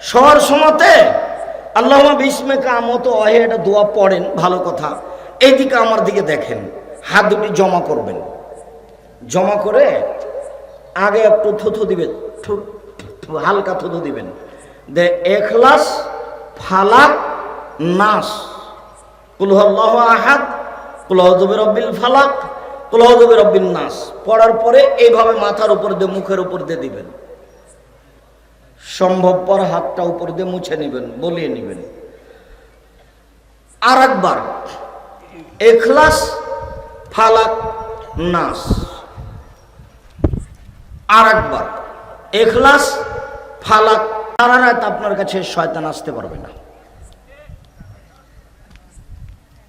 শোয়ার সময়তে আল্লাহ বিস্মে কামত অহে এটা দোয়া পড়েন, ভালো কথা। এইদিকে আমার দিকে দেখেন, হাত দুটি জমা করবেন। জমা করে আগে একটু থুথু দিবেন হালকা থুথু দিবেন। দে, এখলাস, ফালাক, নাস। কুলহল্লাহ আহাদ কুলহজবে রব্বিল ফালাক কুলহজবে রব্বিল নাস। পড়ার পরে এইভাবে মাথার উপর দিয়ে, মুখের উপর দিয়ে দিবেন। সম্ভবপর হাতটা উপর দিয়ে মুছে নেবেন, বলিয়ে নেবেন। আর একবার এখলাস, ফালাক, নাস। আর একবার এখলাস, ফালাক সারা রাত আপনার কাছে শয়তান আসতে পারবে না।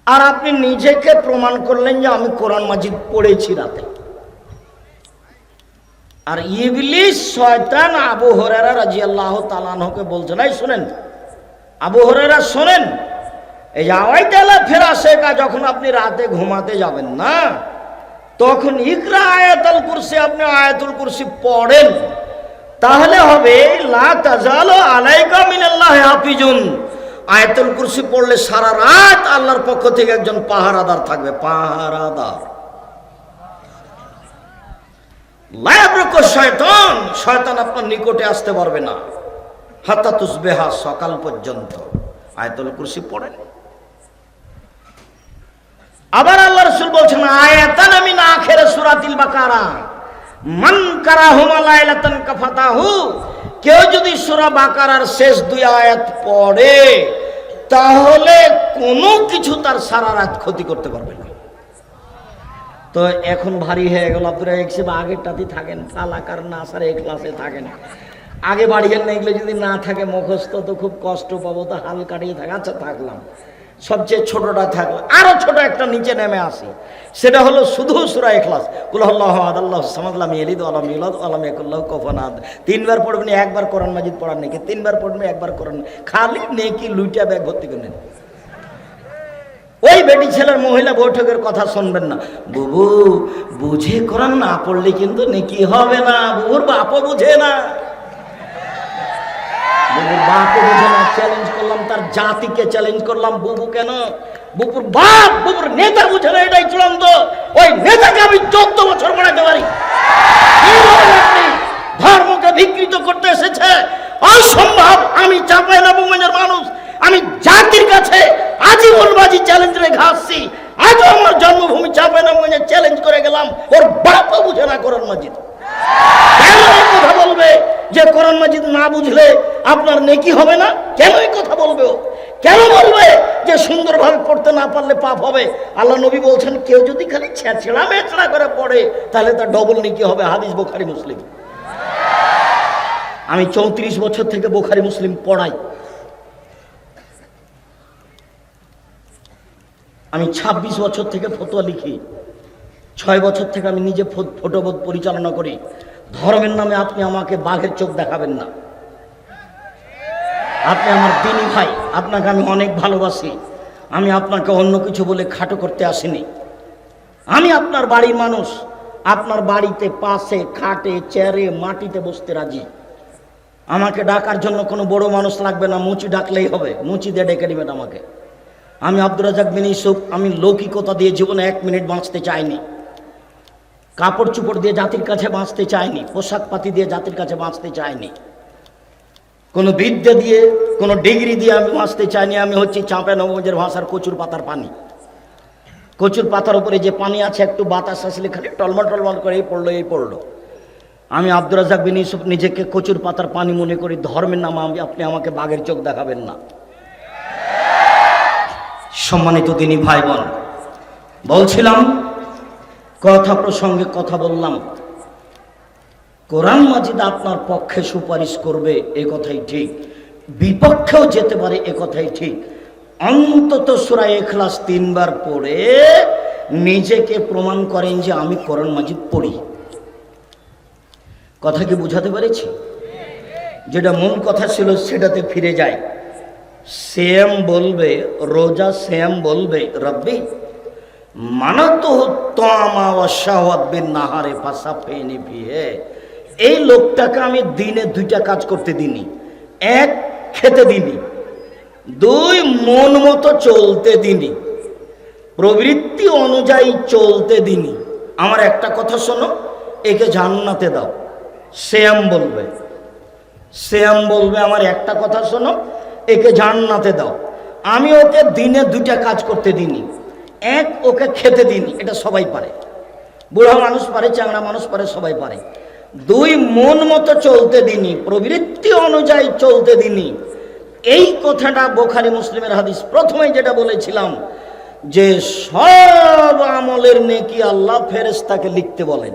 আর আপনি নিজেকে প্রমাণ করলেন যে আমি কোরআন মাজিদ পড়েছি রাতে। আর ইবলিস শয়তান আবু হরেরা রাজি আল্লাহ তালানহকে বলছেন এই শোনেন। আবু হরেরা শোনেন। এই যে আওয়াই তেলা ফেরা শেখা, যখন আপনি রাতে ঘুমাতে যাবেন না, তখন ইকরা আয়াতুল কুরসি, আপনি আয়াতুল কুরসি পড়েন। তাহলে হবে, লা হাফিজুন। আয়াতুল কুরসি পড়লে সারা রাত আল্লাহর পক্ষ থেকে একজন পাহারাদার থাকবে, পাহারাদার। লায়াব্রক শয়তান শয়তান আপনার নিকটে আসতে পারবে না। হাত্তা তুসবেহা সকাল পর্যন্ত। আয়াতুল কুরসি পড়েন। আবার আল্লাহ রসুল বলছেন, আয়াতান আমি না আখের সুরাতিল বাকারা। মান কারা হুমালাইলাতান কাফাতাহু। কেউ যদি সূরা বাকারার শেষ দুই আয়াত পড়ে, তাহলে কোনো কিছু তার সারা রাত ক্ষতি করতে পারবে না। তো এখন ভারী হয়ে গেল। আপনারা একসে বা আগেরটাতেই থাকেন। ফালাকার না সার এই ক্লাসে থাকেন। আগে বাড়িয়েন না এগুলো যদি না থাকে, মুখস্থ তো খুব কষ্ট পাবো, তো হাল কাটিয়ে থাকে। আচ্ছা থাকলাম। সবচেয়ে ছোটটা থাকল। আরও ছোট একটা নিচে নেমে আসে। সেটা হলো শুধু সুরা এখলাস কুল্লাহ আদাল্লাহ সামাদলাম এলিদ আলম ইলাদ আলম একুল্লাহ কফনাদ তিনবার পড়বেন, একবার কোরআন মাজিদ পড়ার নাকি। তিনবার পড়বেন, একবার কোরআন। খালি নেকি লুইটা ব্যাগ ভর্তি করে নেন। ওই বেটি ছেলের মহিলা বৈঠকের কথা শুনবেন না। বুবু, বুঝে কোরআন না পড়লে কিন্তু নেকি হবে না। বুবুর বাপও বুঝে না। বুবুর বাপও বুঝে না। চ্যালেঞ্জ করলাম, তার জাতিকে চ্যালেঞ্জ করলাম। বুবু কেন? বুবুর বাপ, বুবুর নেতা বুঝে না, এটাই চূড়ান্ত। ওই নেতাকে আমি চোদ্দ বছর বাড়াতে পারি কি বলেন আপনি? ধর্মকে বিকৃত করতে এসেছে অসম্ভব আমি চাপাই না বুমেনের মানুষ আমি জাতির কাছে আজীবনবাজি চ্যালেঞ্জ রেখে আসছি আজও আমার জন্মভূমি চ্যালেঞ্জ করে গেলাম। ওর বাপও বুঝে না মাজিদ। কথা বলবে? যে কোরআন মাজিদ না বুঝলে আপনার নেকি হবে না? কেন এই কথা বলবে ও? কেন বলবে যে সুন্দরভাবে পড়তে না পারলে পাপ হবে? আল্লাহ নবী বলছেন, কেউ যদি খালি ছেঁচড়া মেচড়া করে পড়ে, তাহলে তার ডবল নেকি হবে, হাদিস বোখারি মুসলিম। আমি চৌত্রিশ বছর থেকে বোখারি মুসলিম পড়াই। আমি ২৬ বছর থেকে ফতোয়া লিখি। ছয় বছর থেকে আমি নিজে ফটোবোধ পরিচালনা করি। ধর্মের নামে আপনি আমাকে বাঘের চোখ দেখাবেন না। আপনি আমার দিনী ভাই, আপনাকে আমি অনেক ভালোবাসি। আমি আপনাকে অন্য কিছু বলে খাটো করতে আসিনি। আমি আপনার বাড়ির মানুষ। আপনার বাড়িতে পাশে, খাটে, চেয়ারে, মাটিতে বসতে রাজি। আমাকে ডাকার জন্য কোনো বড় মানুষ লাগবে না। মুচি ডাকলেই হবে। মুচি দিয়ে ডেকে নেবেন আমাকে। আমি আব্দুর রাজাক বিন ইউসুফ, আমি লৌকিকতা দিয়ে জীবনে এক মিনিট বাঁচতে চাইনি। কাপড় চুপড় দিয়ে জাতির কাছে বাঁচতে চাইনি, পোশাক পাতি দিয়ে জাতির কাছে বাঁচতে চাইনি। কোনো বিদ্যা দিয়ে, কোনো ডিগ্রি দিয়ে আমি বাঁচতে চাইনি, আমি হচ্ছি চাঁপা নবজের ভাষার কচুর পাতার পানি। কচুর পাতার উপরে যে পানি আছে, একটু বাতাস আসলে খালি টলমল টলমল করে এই পড়ল এই পড়ল। আমি আব্দুর রাজাক বিন ইউসুফ নিজেকে কচুর পাতার পানি মনে করি, ধর্মের নামে আমি, আপনি আমাকে বাঘের চোখ দেখাবেন না। সম্মানিত তিনি ভাই বোন বলছিলাম, কথা প্রসঙ্গে কথা বললাম। কোরআন মাজিদ আপনার পক্ষে সুপারিশ করবে, এ কথাই ঠিক। বিপক্ষেও যেতে পারে, এ কথাই ঠিক। অন্তত সুরায় এখলাস তিনবার পড়ে নিজেকে প্রমাণ করেন যে আমি কোরআন মাজিদ পড়ি। কথা কি বুঝাতে পেরেছি? যেটা মূল কথা ছিল সেটাতে ফিরে যায়। শ্যাম বলবে, রোজা শ্যাম বলবে, রব্বি নাহারে ফাঁসা ফেনি ফিহে এই লোকটাকে আমি দিনে দুইটা কাজ করতে দিনি এক খেতে দিনি দুই মন মতো চলতে দিনি প্রবৃত্তি অনুযায়ী চলতে দিনি আমার একটা কথা শোনো, একে জান্নাতে দাও। শ্যাম বলবে শ্যাম বলবে, আমার একটা কথা শোনো একে জান্নাতে দাও। আমি ওকে দিনে দুইটা কাজ করতে দিনি এক, ওকে খেতে দিনি এটা সবাই পারে। বুড়া মানুষ পারে চাংড়া মানুষ পারে, সবাই পারে। দুই, মন মতো চলতে দিনি প্রবৃত্তি অনুযায়ী চলতে দিনি এই কথাটা বোখারি মুসলিমের হাদিস প্রথমে যেটা বলেছিলাম যে, সব আমলের নেকি আল্লাহ ফেরেস্তাকে লিখতে বলেন।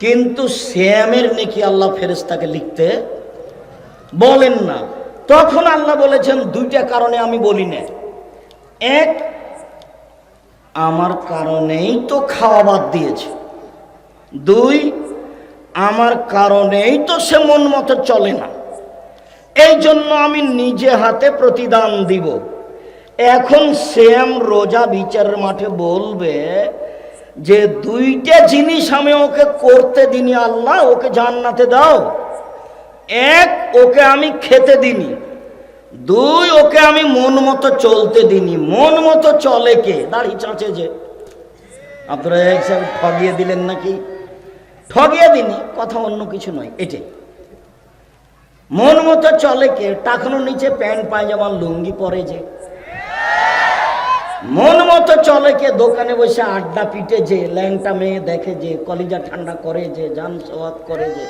কিন্তু শ্যামের নেকি আল্লাহ ফেরেস্তাকে লিখতে বলেন না। তখন আল্লাহ বলেছেন, দুইটা কারণে আমি বলি না। এক, আমার কারণেই তো খাওয়া বাদ দিয়েছে। দুই, আমার কারণেই তো সে মন মতো চলে না। এই জন্য আমি নিজে হাতে প্রতিদান দিব। এখন শ্যাম রোজা বিচারের মাঠে বলবে যে, দুইটা জিনিস আমি ওকে করতে দিনি আল্লাহ, ওকে জান্নাতে দাও। এক, ওকে আমি খেতে দিনি দুই, ওকে আমি মন মতো চলতে দিনি মন মতো চলে কে? দাড়ি, চাঁচে যে। আপনারা ঠগিয়ে দিলেন নাকি? ঠগিয়ে দিনি কথা অন্য কিছু নয়, এটাই। মন মতো চলে কে? টাকানোর নিচে প্যান্ট পায়জামা লুঙ্গি পরে যে। মন মতো চলে কে? দোকানে বসে আড্ডা পিটে যে। ল্যাংটা মেয়ে দেখে যে, কলিজা ঠান্ডা করে যে, যান সোয়াদ করে যে।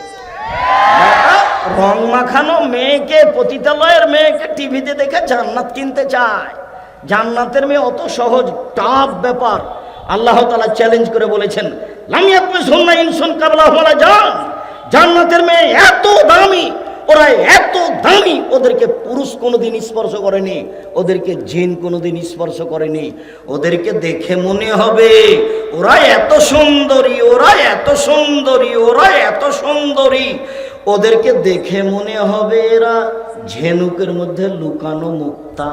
রং মাখানো মেয়েকে, পতিতালয়ের মেয়েকে টিভিতে দেখে জান্নাত কিনতে চায়। জান্নাতের মেয়ে অত সহজ টাফ ব্যাপার। আল্লাহ তালা চ্যালেঞ্জ করে বলেছেন লামিয়াত্মে সন্না ইনসন কাবলা হলা যান জান্নাতের মেয়ে এত দামি, ওরা এত দামি, ওদেরকে পুরুষ কোনোদিন স্পর্শ করেনি, ওদেরকে জিন কোনোদিন স্পর্শ করেনি। ওদেরকে দেখে মনে হবে, ওরা এত সুন্দরী, ওরা এত সুন্দরী, ওরা এত সুন্দরী। ওদেরকে দেখে মনে হবে এরা ঝেনুকের মধ্যে লুকানো মুক্তা।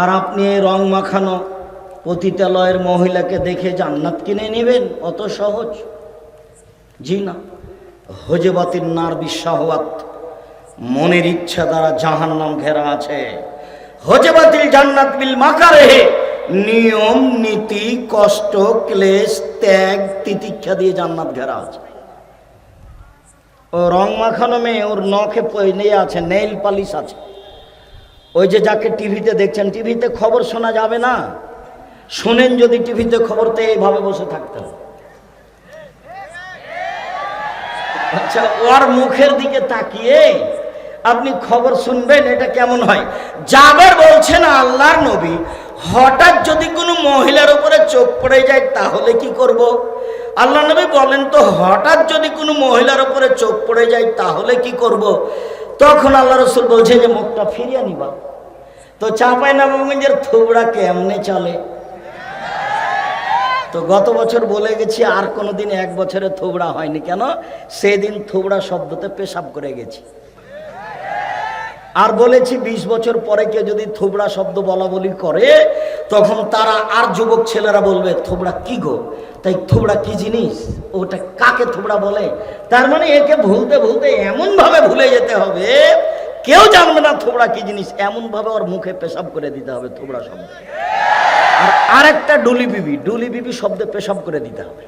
আর আপনি এই রং মাখানো পতিতালয়ের মহিলাকে দেখে জান্নাত কিনে নেবেন? অত সহজ। জি না। হজেবাতির নার বিশ্বাহবাত মনের ইচ্ছা দ্বারা জাহান নাম ঘেরা আছে। হজেবাতিল জান্নাত বিল মাকারে নিয়ম, নীতি, কষ্ট, ক্লেশ, ত্যাগ, তিতিক্ষা দিয়ে জান্নাত ঘেরা আছে। ও রং মাখানো মেয়ে, ওর নখে নিয়ে আছে নেইল পালিশ আছে। ওই যে যাকে টিভিতে দেখছেন, টিভিতে খবর শোনা যাবে না? শোনেন যদি টিভিতে খবর, তো এইভাবে বসে থাকতেন আচ্ছা ওর মুখের দিকে তাকিয়ে আপনি খবর শুনবেন, এটা কেমন হয়? যাবার বলছেন আল্লাহর নবী, হঠাৎ যদি কোনো মহিলার উপরে চোখ পড়ে যায়, তাহলে কি করব। আল্লাহ নবী বলেন, তো হঠাৎ যদি কোনো মহিলার উপরে চোখ পড়ে যায়, তাহলে কি করব। তখন আল্লাহ রসুল বলছে যে, মুখটা ফিরিয়ে নিবা। তো চাঁপাই নবগঞ্জের থুবড়া কেমনে চলে? তো গত বছর বলে গেছি, আর কোনো দিন এক বছরে থুবড়া হয়নি কেন? সেদিন থুবড়া শব্দতে পেশাব করে গেছি। আর বলেছি ২০ বছর পরে কেউ যদি থোবড়া শব্দ বলা বলি করে, তখন তারা আর যুবক ছেলেরা বলবে, থোবড়া কি গো? তাই থোবড়া কি জিনিস? ওটা কাকে থোবড়া বলে? তার মানে একে ভুলতে ভুলতে এমন ভাবে ভুলে যেতে হবে, কেউ জানবে না থোবড়া কি জিনিস। এমন ভাবে ওর মুখে পেশাব করে দিতে হবে থোবড়া শব্দ। আর আরেকটা ডুলি বিবি ডুলি বিবি শব্দে পেশাব করে দিতে হবে।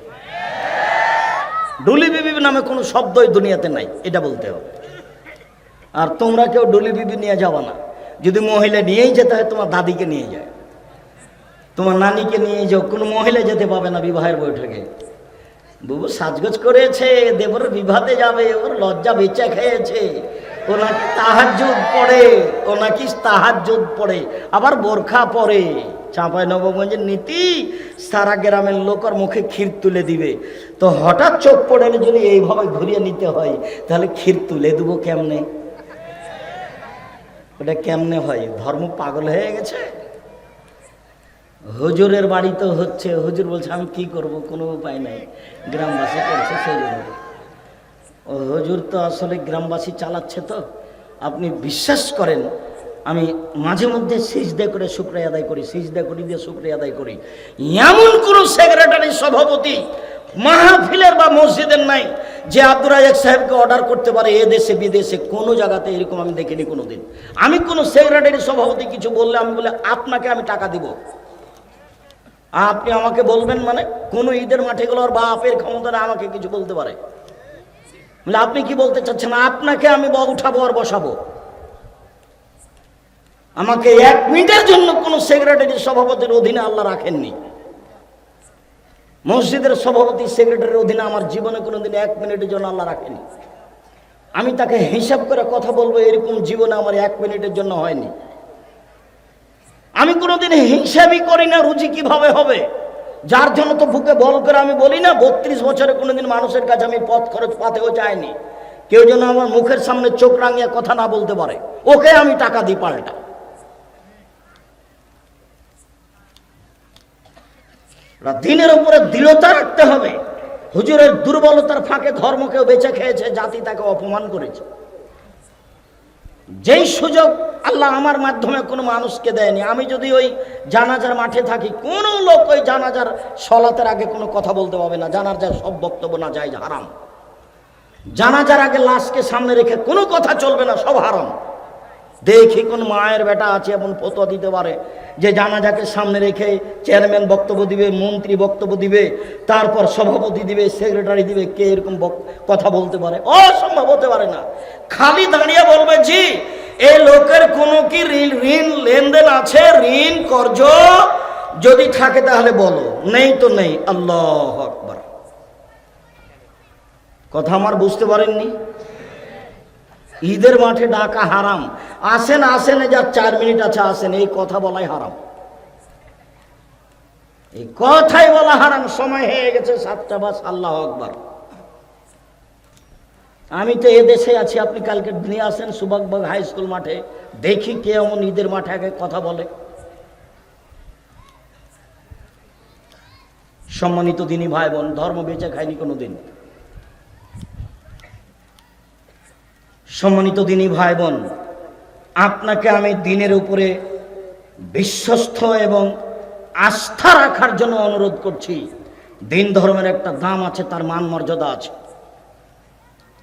ডুলি বিবি নামে কোনো শব্দই দুনিয়াতে নাই, এটা বলতে হবে। আর তোমরা কেউ ডুলি বিবি নিয়ে যাবা না। যদি মহিলা নিয়েই যেতে হয়, তোমার দাদিকে নিয়ে যায়। তোমার নানিকে নিয়ে যাও, কোনো মহিলা যেতে পাবে না বিবাহের বৈঠকে। বুবু সাজগোজ করেছে, দেবর বিভাতে যাবে, ওর লজ্জা বেচা খেয়েছে। ও নাকি তাহাজুদ পড়ে ও নাকি তাহাজুদ পড়ে, আবার বোরখা পরে। চাঁপাই নবগঞ্জের নীতি, সারা গ্রামের লোক ওর মুখে ক্ষীর তুলে দিবে। তো হঠাৎ চোখ পড়ে যদি এইভাবে ঘুরিয়ে নিতে হয়, তাহলে ক্ষীর তুলে দেবো কেমনে? ওটা কেমনে হয় ধর্ম পাগল হয়ে গেছে? হুজুরের বাড়ি তো হচ্ছে। হুজুর বলছে, আমি কি করব? কোনো উপায় নাই। গ্রামবাসী করছে সেই জন্য ও হুজুর তো আসলে গ্রামবাসী চালাচ্ছে তো। আপনি বিশ্বাস করেন, আমি মাঝে মধ্যে সিজদে করে শুক্রিয়া আদায় করি, সিজদে করি দিয়ে শুক্রিয়া আদায় করি। এমন কোনো সেক্রেটারি, সভাপতি, মাহফিলের বা মসজিদের নাই। যে আব্দুর রাজাক সাহেবকে অর্ডার করতে পারে এ দেশে বিদেশে কোনো জায়গাতে এরকম আমি দেখিনি কোনো দিন আমি কোনো সেক্রেটারি সভাপতি কিছু বললে আমি বলে, আপনাকে আমি টাকা দিব। আপনি আমাকে বলবেন মানে কোনো ঈদের মাঠে গেলোর বাপের ক্ষমতা না আমাকে কিছু বলতে পারে। বলে, আপনি কি বলতে চাচ্ছেন? আপনাকে আমি উঠাবো আর বসাবো? আমাকে এক মিনিটের জন্য কোনো সেক্রেটারি সভাপতির অধীনে আল্লাহ রাখেননি। মসজিদের সভাপতি, সেক্রেটারির অধীনে আমার জীবনে কোনোদিন এক মিনিটের জন্য আল্লাহ রাখেনি। আমি তাকে হিসাব করে কথা বলব, এরকম জীবনে আমার এক মিনিটের জন্য হয়নি। আমি কোনোদিন হিসাবই করি না রুচি কীভাবে হবে। যার জন্য তো বুকে বল করে আমি বলি না, বত্রিশ বছরে কোনোদিন মানুষের কাছে আমি পথ খরচ পাতেও চাইনি। কেউ যেন আমার মুখের সামনে চোখ রাঙিয়ে কথা না বলতে পারে, ওকে আমি টাকা দিই পাল্টা। দিনের উপরে দৃঢ়তা রাখতে হবে। হুজুরের দুর্বলতার ফাঁকে ধর্মকেও বেঁচে খেয়েছে, জাতি তাকে অপমান করেছে। যেই সুযোগ আল্লাহ আমার মাধ্যমে কোনো মানুষকে দেয়নি, আমি যদি ওই জানাজার মাঠে থাকি, কোনো লোক ওই জানাজার সলাতের আগে কোনো কথা বলতে পারবে না, জানাজার সব বক্তব্য না যায় হারাম। জানাজার আগে লাশকে সামনে রেখে কোনো কথা চলবে না, সব হারাম। দেখি কোন মায়ের বেটা আছে, এমন ফতোয়া দিতে পারে। যে জানাজাকে সামনে রেখে চেয়ারম্যান বক্তব্য দিবে, মন্ত্রী বক্তব্য দিবে, তারপর সভাপতি দিবে, সেক্রেটারি দিবে, কে এরকম কথা বলতে পারে? অসম্ভব হতে পারে না। খালি দাঁড়িয়ে বলবে, জি এই লোকের কোনো কি ঋণ লেনদেন আছে? ঋণ কর্জ যদি থাকে তাহলে বলো। নেই তো নেই। আল্লাহ আকবার। কথা আমার বুঝতে পারেননি? ঈদের মাঠে ডাকা হারাম। আসেন আসেন যার চার মিনিট আছে, আসেন, এই কথা বলাই হারাম। এই কথাই বলা হারাম, সময় হয়ে গেছে, সাতটা বাস, আল্লাহ আকবার। আমি তো এ দেশে আছি, আপনি কালকে নিয়ে আসেন, সুবাগবাগ হাই স্কুল মাঠে, দেখি কে এমন ঈদের মাঠে আগে কথা বলে। সম্মানিত দিনী ভাই বোন, ধর্ম বেঁচে খায়নি কোনো দিন সম্মানিত দিনী ভাই বোন আপনাকে আমি দিনের উপরে বিশ্বস্ত এবং আস্থা রাখার জন্য অনুরোধ করছি। দিন ধর্মের একটা দাম আছে, তার মান মর্যাদা আছে।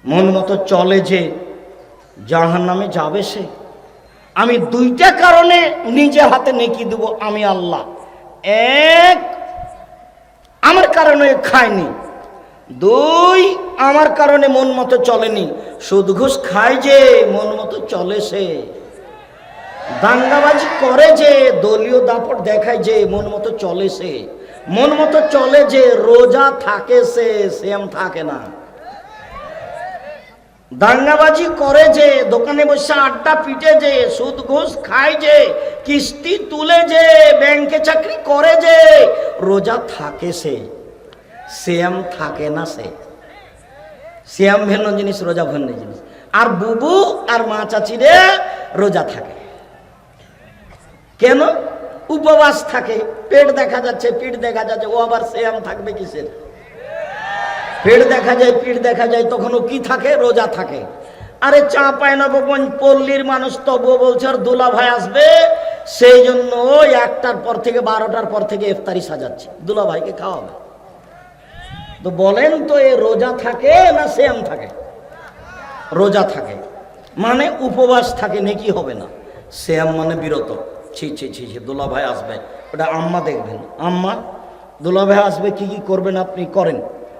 মন মতো চলে যে জাহান নামে যাবে সে। আমি দুইটা কারণে নিজে হাতে নেকি দেব, আমি আল্লাহ। এক, আমার কারণে খায়নি। দুই, আমার কারণে মন মতো চলেনি। সুদ ঘুষ খায় যে, মন মতো চলে সে। দাঙ্গাবাজি করে যে, দলীয় দাপট দেখায় যে, মন মতো চলে সে। মন মতো চলে যে, রোজা থাকে সে সেম থাকে না। দাঙ্গাবাজি করে যে, দোকানে বসে আড্ডা পিটে যে, সুদ ঘুষ খায় যে, কিস্তি তুলে যে, ব্যাংকে চাকরি করে যে, রোজা থাকে সে। শ্যাম থাকে না সে। শ্যাম ভিন্ন জিনিস, রোজা ভিন্ন জিনিস। আর বুবু আর মা চাচিরে রোজা থাকে। কেন? উপবাস থাকে, পেট দেখা যাচ্ছে, পিঠ দেখা যাচ্ছে ও আবার শ্যাম থাকবে কিসের? পেট দেখা যায়, পিঠ দেখা যায় তখন ও কি থাকে? রোজা থাকে। আরে চা পায় না নবগঞ্জ পল্লীর মানুষ তবুও বলছে, আর দুলা ভাই আসবে? সেই জন্য ওই একটার পর থেকে, বারোটার পর থেকে ইফতারি সাজাচ্ছে। দুলা ভাইকে খাওয়াবে। তো বলেন তো এ রোজা থাকে না শ্যাম থাকে? রোজা থাকে। মানে উপবাস থাকে, নাকি হবে না। শ্যাম মানে বিরত। ছি ছি ছি ছি দোলা ভাই আসবে। ওটা আম্মা দেখবেন। আম্মা দোলা ভাই আসবে, কি কি করবেন আপনি? করেন।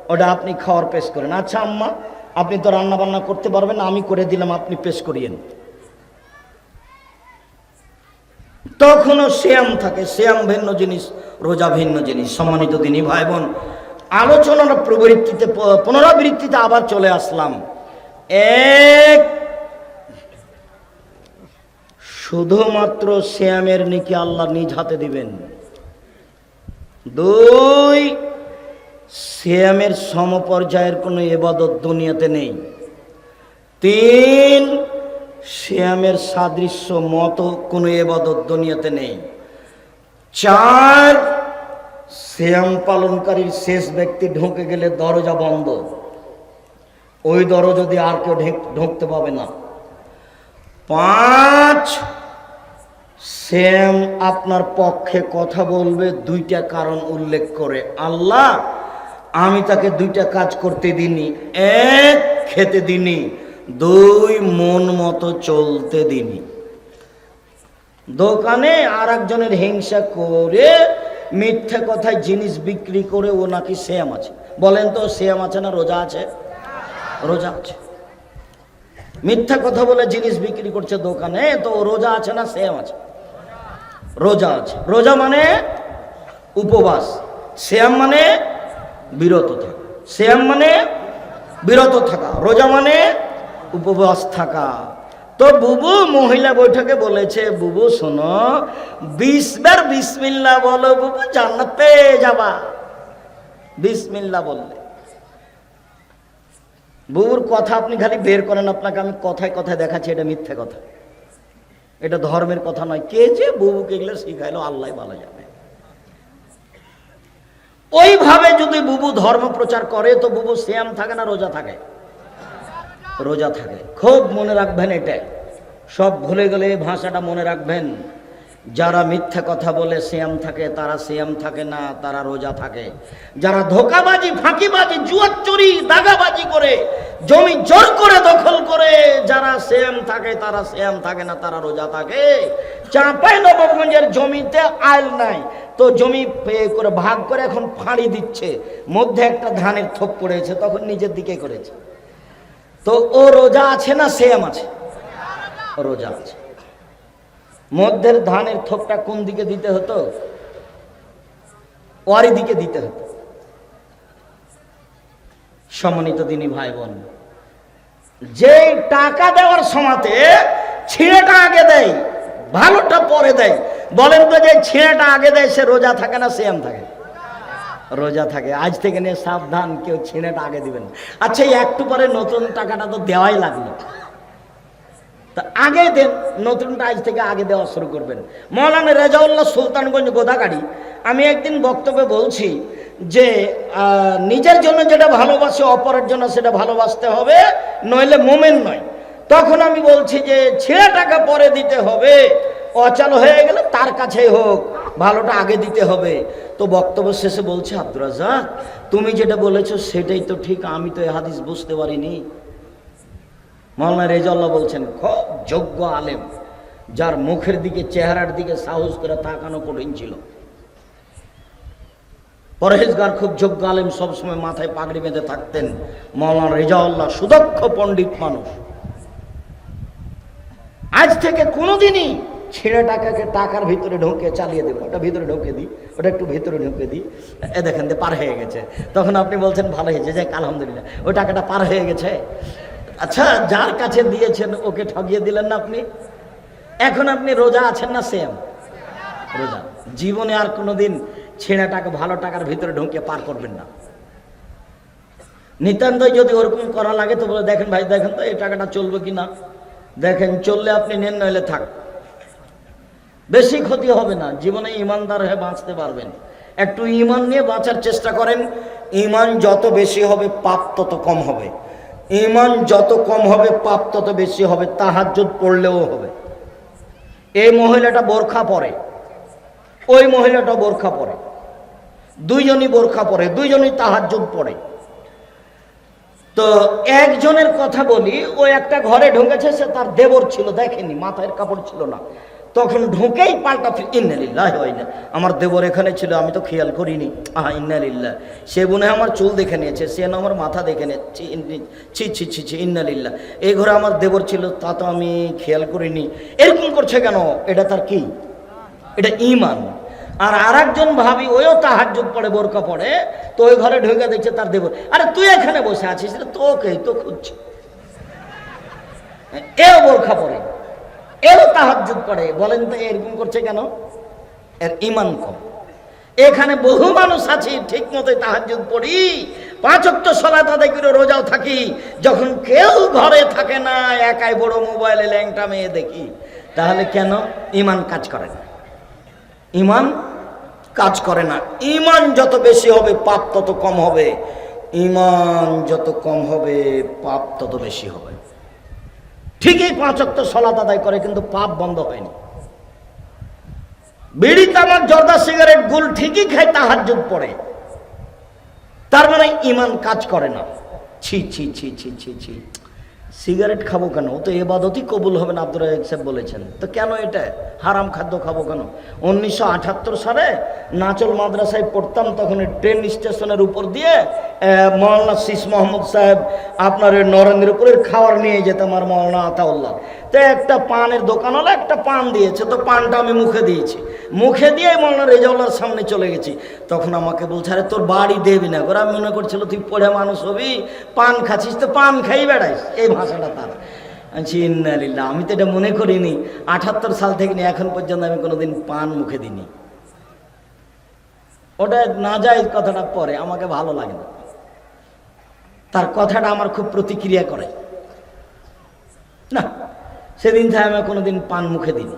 ওটা আপনি খাওয়ার পেশ করেন। আচ্ছা আম্মা, আপনি তো রান্না বান্না করতে পারবেন, আমি করে দিলাম, আপনি পেশ করিয়েন। তখনও শ্যাম থাকে। শ্যাম ভিন্ন জিনিস, রোজা ভিন্ন জিনিস। সম্মানিত দিনী ভাই বোন আলোচনার প্রবৃত্তিতে পুনরাবৃত্তিতে আবার চলে আসলাম। এক, শুধুমাত্র শ্যামের নিকে আল্লাহ নিজ হাতে দিবেন। দুই, শ্যামের সমপর্যায়ের কোনো এবাদত দুনিয়াতে নেই। তিন, শ্যামের সাদৃশ্য মতো কোনো এবাদত দুনিয়াতে নেই। চার শ্যাম পালনকারীর শেষ ব্যক্তি ঢুকে গেলে দরজা বন্ধ। ওই দরজা দিয়ে আর কেউ ঢেক- ঢুকতে পাবে না। পাঁচ, শ্যাম আপনার পক্ষে কথা বলবে, দুইটা কারণ উল্লেখ করে। আল্লাহ, আমি তাকে দুইটা কাজ করতে দিনি এক, খেতে দিনি দুই, মন মতো চলতে দিনি দোকানে আর একজনের হিংসা করে মিথ্যে কথায় জিনিস বিক্রি করে ও নাকি শ্যাম আছে? বলেন তো, শ্যাম আছে না রোজা আছে? রোজা আছে। মিথ্যা কথা বলে জিনিস বিক্রি করছে দোকানে, তো রোজা আছে না শ্যাম আছে? রোজা আছে। রোজা মানে উপবাস। শ্যাম মানে বিরত থাকা। শ্যাম মানে বিরত থাকা। রোজা মানে উপবাস থাকা। তো বুবু মহিলা বৈঠকে বলেছে, বুবু, শোনো বিশ বার বিসমিল্লা বলো, বুবু, জান্নাত পেয়ে যাবা। বিসমিল্লা বললে। বুবুর কথা আপনি খালি বের করেন, আপনাকে আমি কথায় কথায় দেখাচ্ছি, এটা মিথ্যে কথা। এটা ধর্মের কথা নয়। কে যে বুবুকে এগুলো শিখাইলো, আল্লাহ ভালো যাবে ওইভাবে যদি বুবু ধর্ম প্রচার করে, তো বুবু শ্যাম থাকে না, রোজা থাকে। রোজা থাকে। খুব মনে রাখবেন এটা। সব ভুলে গেলে এই ভাষাটা মনে রাখবেন। যারা মিথ্যা কথা বলে শ্যাম থাকে, তারা শ্যাম থাকে না, তারা রোজা থাকে। যারা ধোকাবাজি, ফাঁকিবাজি জুয়াচুরি দাগাবাজি করে, জমি জোর করে দখল করে, যারা শ্যাম থাকে, তারা শ্যাম থাকে না, তারা রোজা থাকে। চাঁপাই নবগঞ্জের জমিতে আইল নাই। তো জমি করে ভাগ করে এখন ফাঁড়ি দিচ্ছে। মধ্যে একটা ধানের থোপ পড়েছে, তখন নিজের দিকে করেছে। তো ও রোজা আছে না শ্যাম আছে? রোজা আছে। মধ্যের ধানের থোকটা কোন দিকে দিতে হতো? ওয়ারি দিকে দিতে হতো। সম্মানিত দিনী ভাই বোন যে টাকা দেওয়ার সময়তে ছিঁড়েটা আগে দেয়, ভালোটা পরে দেয়। বলেন তো যে ছিঁড়েটা আগে দেয়, সে রোজা থাকে না সেম থাকে? রোজা থাকে। আজ থেকে নিয়ে সাবধান, কেউ ছিঁড়েটা আগে দিবেন আচ্ছা একটু পরে নতুন টাকাটা তো দেওয়াই লাগল। তা আগে দেন, নতুনটা আজ থেকে আগে দেওয়া শুরু করবেন। মৌলানা রেজাউল্লাহ সুলতানগঞ্জ গোদাগাড়ি, আমি একদিন বক্তব্যে বলছি যে নিজের জন্য যেটা ভালোবাসে, অপরের জন্য সেটা ভালোবাসতে হবে, নইলে মোমেন নয়। তখন আমি বলছি যে, ছেঁড়া টাকা পরে দিতে হবে, অচাল হয়ে গেলে তার কাছেই হোক, ভালোটা আগে দিতে হবে। তো বক্তব্য শেষে বলছে, আব্দুর রাজাক তুমি যেটা বলেছ সেটাই তো ঠিক, আমি তো এ হাদিস বুঝতে পারিনি। মাওলানা রেজাল্লাহ বলছেন, খুব যোগ্য আলেম, যার মুখের দিকে, চেহারার দিকে সাহস করে তাকানো কঠিন ছিল। পরহেজগার খুব যোগ্য আলেম, সবসময় মাথায় পাগড়ি বেঁধে থাকতেন। মাওলানা রেজাউল্লাহ সুদক্ষ পণ্ডিত মানুষ। আজ থেকে কোনোদিনই ছেঁড়ে টাকাকে টাকার ভিতরে ঢোকে চালিয়ে দেবো। ওটা ভিতরে ঢোকে দিই, ওটা একটু ভিতরে ঢুকে দিই। এ দেখেন, যে পার হয়ে গেছে। তখন আপনি বলছেন, ভালো হয়েছে, যাক, আলহামদুলিল্লাহ। ওই টাকাটা পার হয়ে গেছে। আচ্ছা যার কাছে দিয়েছেন, ওকে ঠগিয়ে দিলেন না আপনি? এখন আপনি রোজা আছেন না সেম? রোজা। জীবনে আর কোনোদিন ছেঁড়া টাকা ভালো টাকার ভিতরে ঢুকে পার করবেন না। নিতান্তই যদি ওরকম করা লাগে, তো বলে, দেখেন ভাই, দেখেন তো, এই টাকাটা চলবে কি না দেখেন, চললে আপনি নেন, নইলে থাক। বেশি ক্ষতি হবে না। জীবনে ইমানদার হয়ে বাঁচতে পারবেন। একটু ইমান নিয়ে বাঁচার চেষ্টা করেন। ইমান যত বেশি হবে, পাপ তত কম হবে। ইমান যত কম হবে, পাপ তত বেশি হবে। তাহাজ্জুদ পড়লেও হবে। এই মহিলাটা বোরখা পরে। ওই মহিলাটা বোরখা পরে। দুইজনই বোরখা পরে, দুইজনই তাহাজ্জুদ পড়ে। তো একজনের কথা বলি, ও একটা ঘরে ঢুকেছে, সে তার দেবর ছিল, দেখেনি, মাথায় কাপড় ছিল না। তখন ঢুকেই পাল্টা ইন্নালিল্লাহ ইন্না আমার দেবর এখানে ছিল, আমি তো খেয়াল করিনি। আহা, ইন্নালিল্লাহ। সে মনে আমার চুল দেখে নিয়েছে, সে না আমার মাথা দেখে নিয়েছে ছি ছি ছি ছি ইন্নালিল্লাহ। এই ঘরে আমার দেবর ছিল, তা তো আমি খেয়াল করিনি। এরকম করছে কেন? এটা তার কি? এটা ইমান আর আর একজন ভাবি, ওইও তাহাজ্জুদ পড়ে বোরকা পড়ে, তো ওই ঘরে ঢুকে দেখছে তার দেবর। আরে, তুই এখানে বসে আছিস? তোকে তো খুঁজছে। এও বোরখা পড়ে এও তাহাজ্জুদ করে। বলেন তো এরকম করছে কেন? এর ইমান কম। এখানে বহু মানুষ আছে, ঠিক মতো তাহাজ্জুদ পড়ি। পাঁচক্ত সলাত আদায় করে রোজাও থাকি। যখন কেউ ঘরে থাকে না, একাই বড় মোবাইলে ল্যাংটা মেয়ে দেখি। তাহলে কেন? ইমান কাজ করে না। ইমান কাজ করে না। ইমান যত বেশি হবে, পাপ তত কম হবে। ইমান যত কম হবে, পাপ তত বেশি হবে। ঠিকই পাঁচ অক্ত সলাত আদায় করে, কিন্তু পাপ বন্ধ হয়নি। বিড়ি, তামাক, জর্দা, সিগারেট, গুল ঠিকই খায় তাহার যুগ পড়ে। তার মানে ইমান কাজ করে না। ছি ছি ছি ছি ছি ছি। সিগারেট খাব কেন? ও তো এবাদতই কবুল হবে না, আব্দুর রাজাক সাহেব বলেছেন। তো কেন এটা? হারাম খাদ্য খাব কেন? উনিশশো আঠাত্তর সালে নাচল মাদ্রাসায় পড়তাম, তখন ট্রেন স্টেশনের উপর দিয়ে মৌলানা শীষ মোহাম্মদ সাহেব আপনার নরেন্দ্রপুরের খাওয়ার নিয়ে যেতাম আর মৌলানা আতাউল্লাহ। তো একটা পানের দোকান হলো, একটা পান দিয়েছে, তো পানটা আমি মুখে দিয়েছি। মুখে দিয়ে মৌলানা রেজাউল্লার সামনে চলে গেছি। তখন আমাকে বলছে, আরে তোর বাড়ি দেবি না? করে আমি মনে করছিল তুই পড়ে মানুষ হবি, পান খাচ্ছিস, তো পান খাই বেড়াইস। এই ভাষাটা তার। ইন্নালিল্লাহ আমি তো এটা মনে করিনি। আঠাত্তর সাল থেকে নিয়ে এখন পর্যন্ত আমি কোনোদিন পান মুখে দিইনি। ওটা না যায় কথাটা পরে, আমাকে ভালো লাগে না। তার কথাটা আমার খুব প্রতিক্রিয়া করে। না, সেদিন থেকে আমি কোনোদিন পান মুখে দিইনি।